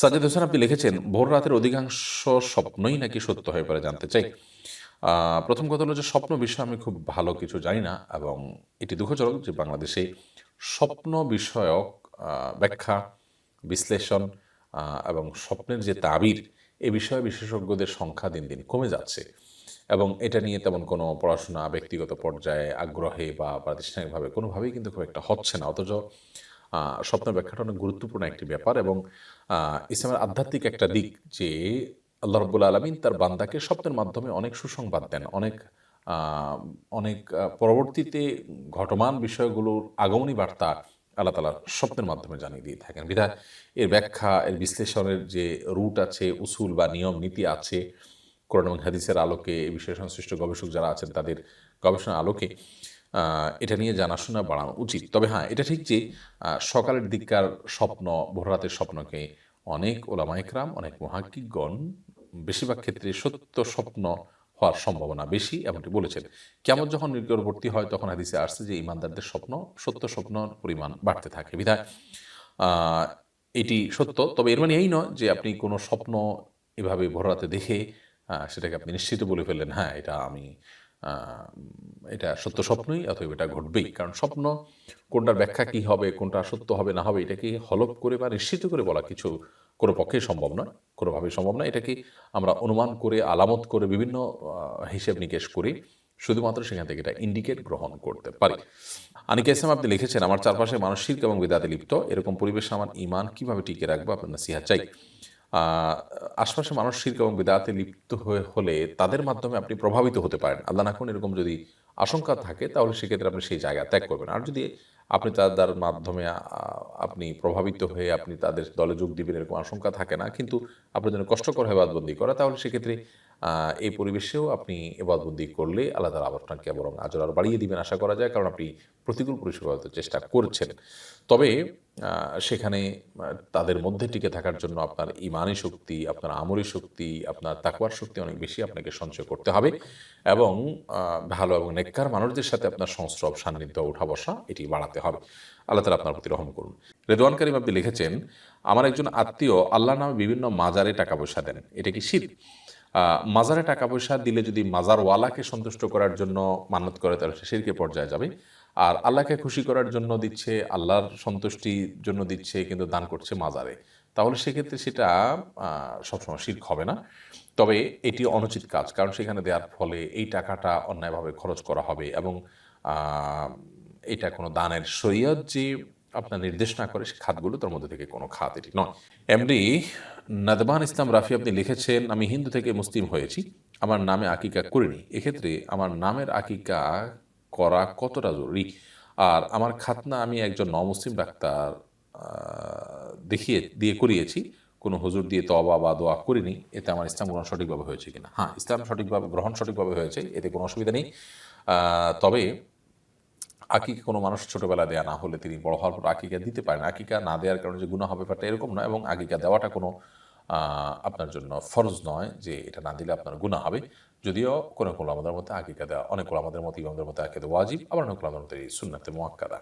সাজ্জাদ হোসেন, আপনি লিখেছেন, ভোর রাতের অধিকাংশ স্বপ্নই নাকি সত্য হয়ে পড়ে জানতে চাই। প্রথম কথা হলো যে স্বপ্ন বিষয়ে আমি খুব ভালো কিছু জানি না এবং এটি দুঃখজনক যে বাংলাদেশে স্বপ্ন বিষয়ক ব্যাখ্যা, বিশ্লেষণ এবং স্বপ্নের যে তাবির, এ বিষয়ে বিশেষজ্ঞদের সংখ্যা দিন দিন কমে যাচ্ছে এবং এটা নিয়ে তেমন কোনো পড়াশোনা ব্যক্তিগত পর্যায়ে আগ্রহে বা প্রাতিষ্ঠানিকভাবে কোনোভাবেই কিন্তু খুব একটা হচ্ছে না। অথচ স্বপ্ন ব্যাখ্যাটা অনেক গুরুত্বপূর্ণ একটি ব্যাপার এবং ইসলামের আধ্যাত্মিক একটা দিক যে আল্লাহ রব্বুল আলমিন তার বান্দাকে স্বপ্নের মাধ্যমে অনেক সুসংবাদ দেন, অনেক অনেক পরবর্তীতে ঘটমান বিষয়গুলোর আগমনী বার্তা আল্লাহ তালা স্বপ্নের মাধ্যমে জানিয়ে দিয়ে থাকেন। বিধায় এর ব্যাখ্যা, এর বিশ্লেষণের যে রুট আছে, উসুল বা নিয়ম, নীতি আছে, কোরআন হাদিসের আলোকে, এই বিষয়ে সংশ্লিষ্ট গবেষক যারা আছেন তাদের গবেষণার আলোকে এটা নিয়ে জানাশোনা বাড়ানো উচিত। তবে হ্যাঁ এটা ঠিক যে সকালের দিককার স্বপ্ন, ভোররাতের স্বপ্নকে অনেক ওলামাইকরাম অনেক মহাকিকগণ বেশিরভাগ ক্ষেত্রে সত্য স্বপ্ন হওয়ার সম্ভাবনা বেশি এমনটি বলেছেন। কেমন যখন নিকটবর্তী হয়, তখন হাদিসে আসছে যে, ইমানদারদের স্বপ্ন, সত্য স্বপ্নর পরিমাণ বাড়তে থাকে। বিধায় এটি সত্য, তবে এর মানে এই নয় যে, আপনি কোনো স্বপ্ন এভাবে ভোররাতে দেখে সেটাকে আপনি নিশ্চিত বলে ফেললেন হ্যাঁ এটা আমি এটা সত্য স্বপ্নই অথবা এটা ঘটবেই। কারণ স্বপ্ন, কোনটার ব্যাখ্যা কি হবে, কোনটা সত্য হবে, না হবে এটাকে হলপ করে বা নিশ্চিত করে বলা কিছু কোনো পক্ষে সম্ভব নয়, কোনোভাবেই সম্ভব নয়। এটাকে আমরা অনুমান করে, আলামত করে বিভিন্ন হিসেব নিকেশ করে, শুধুমাত্র সেখান থেকে এটা ইন্ডিকেট গ্রহণ করতে পারি। আনিকা ইসলাম, আপনি লিখেছেন, আমার চারপাশে মানসিক এবং বেদাতে লিপ্ত। এরকম পরিবেশে আমার ইমান কীভাবে টিকে রাখব? আপনার নাসিহা চাই। আশপাশে মানুষ শির্ক এবং বেদাতে লিপ্ত হয়ে হলে তাদের মাধ্যমে আপনি প্রভাবিত হতে পারেন। আল্লাহ না করুন এরকম যদি আশঙ্কা থাকে তাহলে সেক্ষেত্রে আপনি সেই জায়গা ত্যাগ করবেন। আর যদি আপনি তাদের মাধ্যমে আপনি প্রভাবিত হয়ে আপনি তাদের দলে যোগ দিবেন এরকম আশঙ্কা থাকে না কিন্তু আপনার জন্য কষ্টকর হয়ে বাদবন্দি করা তাহলে সেক্ষেত্রে এই পরিবেশেও আপনি এবাদবন্দি করলে আল্লাহ তালা আপনাকে বরং আজর আর বাড়িয়ে দিবেন, আশা করা যায়, কারণ আপনি প্রতিকূল পরিষেবা চেষ্টা করছেন। তবে সেখানে তাদের মধ্যে টিকে থাকার জন্য আপনার ইমানি শক্তি, আপনার আমরি শক্তি, আপনার তাকওয়ার শক্তি অনেক বেশি আপনাকে সঞ্চয় করতে হবে এবং ভালো এবং নেককার মানুষদের সাথে আপনার সংস্রব, সান্নিধ্য উঠা বসা এটি বাড়াতে হবে। আল্লাহ তালা আপনার প্রতি রহম করুন। রেদওয়ান করিম আপনি লিখেছেন, আমার একজন আত্মীয় আল্লাহ নামে বিভিন্ন মাজারে টাকা পয়সা দেন। এটা কি শীত মাজারে টাকা পয়সা দিলে যদি মাজারওয়ালাকে সন্তুষ্ট করার জন্য মানত করে, তাহলে সে শিরকে পর্যায়ে যাবে। আর আল্লাহকে খুশি করার জন্য দিচ্ছে, আল্লাহর সন্তুষ্টির জন্য দিচ্ছে, কিন্তু দান করছে মাজারে। তাহলে সেক্ষেত্রে সেটা সবসময় শির্ক হবে না। তবে এটি অনুচিত কাজ, কারণ সেখানে দেওয়ার ফলে এই টাকাটা অন্যায়ভাবে খরচ করা হবে এবং এটা কোনো দানের সৈয়দ যে আপনার নির্দেশ না করে খাতগুলো তার মধ্যে থেকে কোনো খাত এটি নয়। এমডি নাদবান ইসলাম রাফি আপনি লিখেছেন আমি হিন্দু থেকে মুসলিম হয়েছি আমার নামে আকিকা করিনি। এক্ষেত্রে আমার নামের আকিকা করা কতটা জরুরি? আর আমার খাতনা আমি একজন নমুসলিম ডাক্তার দেখিয়ে দিয়ে করিয়েছি। কোনো হুজুর দিয়ে তবা বা দোয়া করিনি। এতে আমার ইসলাম গ্রহণ সঠিকভাবে হয়েছে কিনা? হ্যাঁ ইসলাম সঠিকভাবে গ্রহণ সঠিকভাবে হয়েছে। এতে কোনো অসুবিধা নেই। তবে আকিকা কোনো মানুষ ছোটোবেলা দেয়া না হলে তিনি বড় হওয়ার পর আকিকা দিতে পারেন আকিকা না দেওয়ার কারণে যে গুণা হবে ব্যাপারটা এরকম নয় এবং আকিকা দেওয়াটা কোনো আপনার জন্য ফরজ নয় যে এটা না দিলে আপনার গুণা হবে। যদিও কোনো কোনো আমাদের মধ্যে আকিকা দেওয়া, অনেক আমাদের মতো, ইমামদের মধ্যে আকিকা ওয়াজিব, আবার অনেক আমাদের এই সুন্নাতে মোয়াক্কাদা